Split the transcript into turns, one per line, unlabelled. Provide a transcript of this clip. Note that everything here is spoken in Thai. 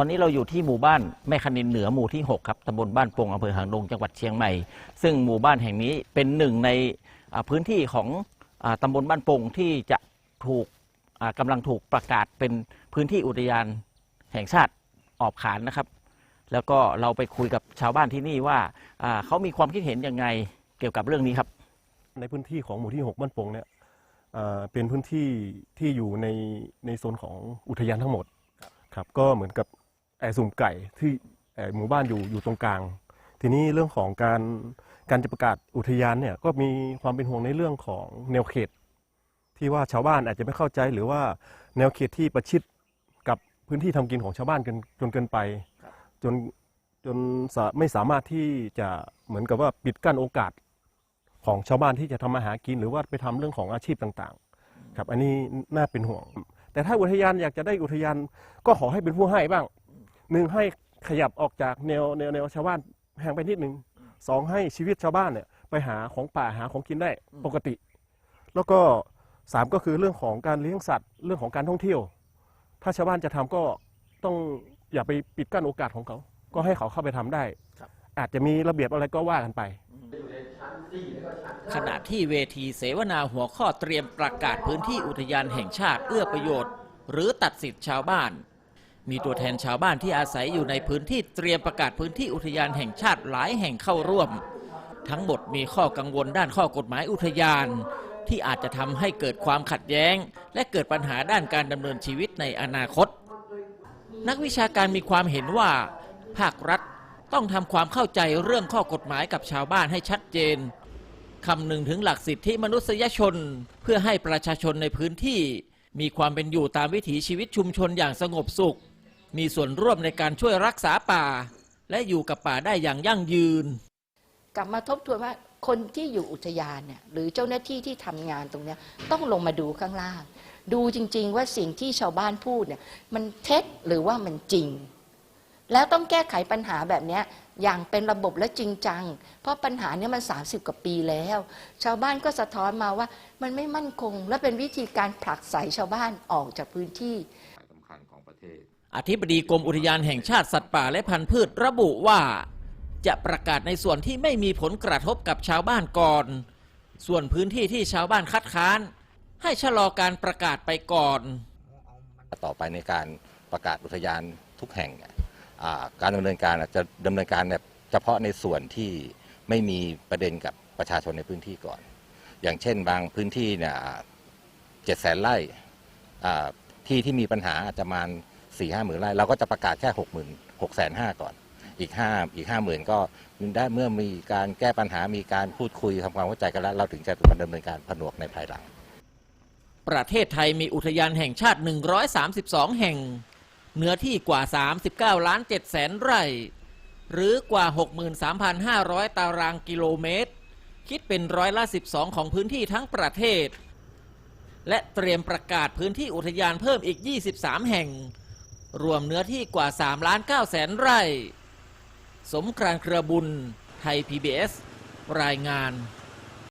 ตอนนี้เราอยู่ที่หมู่บ้านแม่คณินเหนือหมู่ที่ 6 ครับตำบลบ้านปงอำเภอหางดงจังหวัดเชียงใหม่ ซึ่งหมู่บ้านแห่งนี้เป็นหนึ่งในพื้นที่ของอตำบลบ้านปงที่จะถูกอ่ากำลังถูกประกาศเป็นพื้นที่อุทยานแห่งชาติออบขานนะครับ แล้วก็เราไปคุยกับชาวบ้านที่นี่ว่าเขามีความคิดเห็นยังไงเกี่ยวกับเรื่องนี้ครับ
ในพื้นที่ของหมู่ที่ 6 บ้านโป่งเนี่ยเป็นพื้นที่ที่อยู่ในในโซนของอุทยานทั้งหมดครับก็เหมือนกับ สุ่มไก่ที่หมู่บ้านอยู่อยู่ตรงกลาง ทีนี้เรื่องของการการจะประกาศอุทยานเนี่ยก็มีความเป็นห่วงในเรื่องของแนวเขต ที่ว่าชาวบ้านอาจจะไม่เข้าใจหรือว่าแนวเขตที่ประชิดกับพื้นที่ทำกินของชาวบ้านกินจนเกินไป จนจนไม่สามารถที่จะเหมือนกับว่าปิดกั้นโอกาสของชาวบ้านที่จะทำมาหากิน หรือว่าไปทำเรื่องของอาชีพต่างๆ ครับ อันนี้น่าเป็นห่วง แต่ถ้าอุทยานอยากจะได้อุทยานก็ขอให้เป็นผู้ให้บ้าง หนึ่งให้ขยับออกจากแนวแนวแนวชาวบ้านแห่งไปนิดหนึ่งสองให้ชีวิตชาวบ้านเนี่ยไปหาของป่าหาของกินได้ปกติ แล้วก็สามก็คือเรื่องของการเลี้ยงสัตว์ เรื่องของการท่องเที่ยว ถ้าชาวบ้านจะทำก็ต้องอย่าไปปิดกั้นโอกาสของเขา ก็ให้เขาเข้าไปทำได้
ครับ
อาจจะมีระเบียบอะไรก็ว่ากันไป
ขณะที่เวทีเสวนาหัวข้อเตรียมประกาศพื้นที่อุทยานแห่งชาติเอื้อประโยชน์ หรือตัดสิทธิ์ชาวบ้าน มีตัวแทนชาวบ้านที่อาศัยอยู่ในพื้นที่เตรียมประกาศพื้นที่อุทยานแห่งชาติหลายแห่งเข้าร่วม ทั้งหมดมีข้อกังวลด้านข้อกฎหมายอุทยาน ที่อาจจะทำให้เกิดความขัดแย้ง และเกิดปัญหาด้านการดำเนินชีวิตในอนาคต นักวิชาการมีความเห็นว่า ภาครัฐต้องทำความเข้าใจเรื่องข้อกฎหมายกับชาวบ้านให้ชัดเจนคำนึงถึงหลักสิทธิมนุษยชน เพื่อให้ประชาชนในพื้นที่ มีความเป็นอยู่ตามวิถีชีวิตชุมชนอย่างสงบสุข มีส่วนร่วมในการช่วยรักษาป่า และอยู่กับป่าได้อย่างยั่งยืน
กลับมาทบทวนว่าคนที่อยู่อุทยานเนี่ยหรือเจ้าหน้าที่ที่ทำงานตรงเนี้ยต้องลงมาดูข้างล่าง ดูจริง ๆ ว่าสิ่งที่ชาวบ้านพูดเนี่ยมันเท็จหรือว่ามันจริง แล้วต้องแก้ไขปัญหาแบบเนี้ยอย่างเป็นระบบและจริงจัง เพราะปัญหาเนี้ยมัน 30 กว่าปีแล้ว ชาวบ้านก็สะท้อนมาว่ามันไม่มั่นคง และเป็นวิธีการผลักไสชาวบ้านออกจากพื้นที่
สำคัญของประเทศ
อธิบดีกรมอุทยานแห่งชาติสัตว์ป่าและพันธุ์พืชระบุว่า จะประกาศในส่วนที่ไม่มีผลกระทบกับชาวบ้านก่อน ส่วนพื้นที่ที่ชาวบ้านคัดค้าน ให้ชะลอการประกาศไปก่อน
ต่อไปในการประกาศอุทยานทุกแห่งการดำเนินการจะดำเนินการแบบเฉพาะในส่วนที่ไม่มีประเด็นกับประชาชนในพื้นที่ก่อน อย่างเช่นบางพื้นที่เนี่ยเจ็ดแสนไร่ที่ที่มีปัญหาอาจจะมา สี่ห้าหมื่นไร่เราก็จะประกาศแค่หกหมื่นหกแสนห้าก่อน อีกห้าอีกห้าหมื่นก็ได้เมื่อมีการแก้ปัญหามีการพูดคุยทำความเข้าใจกันแล้ว เราถึงจะดำเนินการผนวกในภายหลัง
ประเทศไทยมีอุทยานแห่งชาติ 132 แห่ง เนื้อที่กว่า 39 ล้าน7แสนไร่ หรือกว่า 63,500 ตารางกิโลเมตร คิดเป็นร้อยละ 12 ของพื้นที่ทั้งประเทศและเตรียมประกาศพื้นที่อุทยานเพิ่มอีก 23 แห่ง รวมเนื้อที่กว่า3ล้าน9แสนไร่ สมครานเครือบุญ ไทย PBS รายงาน